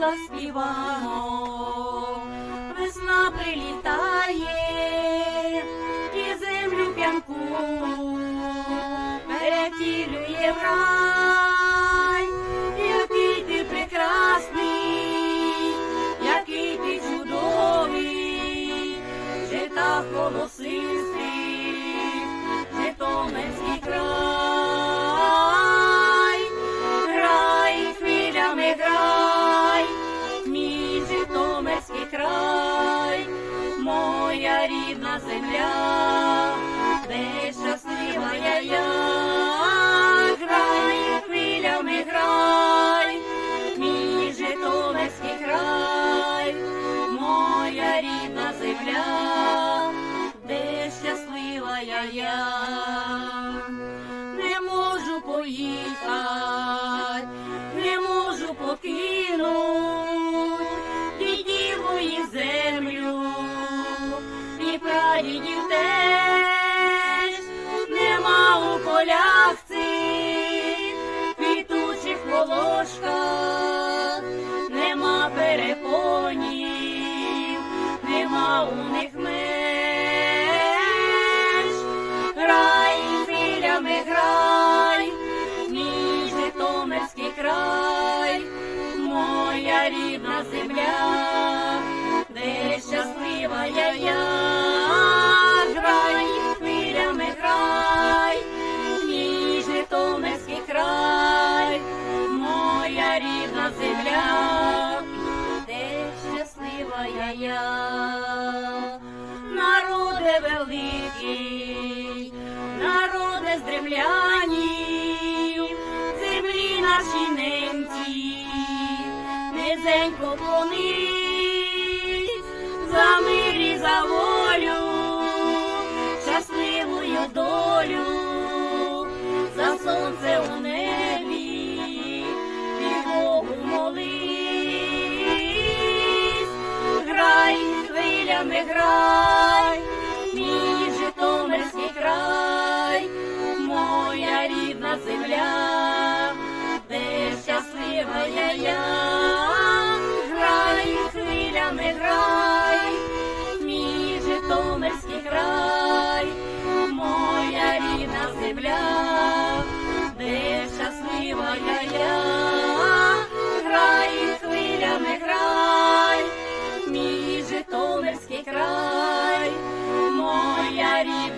ранок, весна прилітає і землю п'янку. Перетілює в рай, який ти прекрасний, який ти чудовий, жита голосистий, моя рідна земля, де щаслива я, я, грай хвилями грай, мій Житомирський край, моя рідна земля, де щаслива я, я. Не можу поїхати, прадідів теж нема у полях цих квітучих волошках, нема перепонів, нема у них меж. Грай, хвилями грай, мій Житомирський край, моя рідна земля, щаслива я, я, земля, де щаслива я, народе великий, народе з древлянів, землі наші ненці, низенько клонись, за мир і за хвилями грай, мій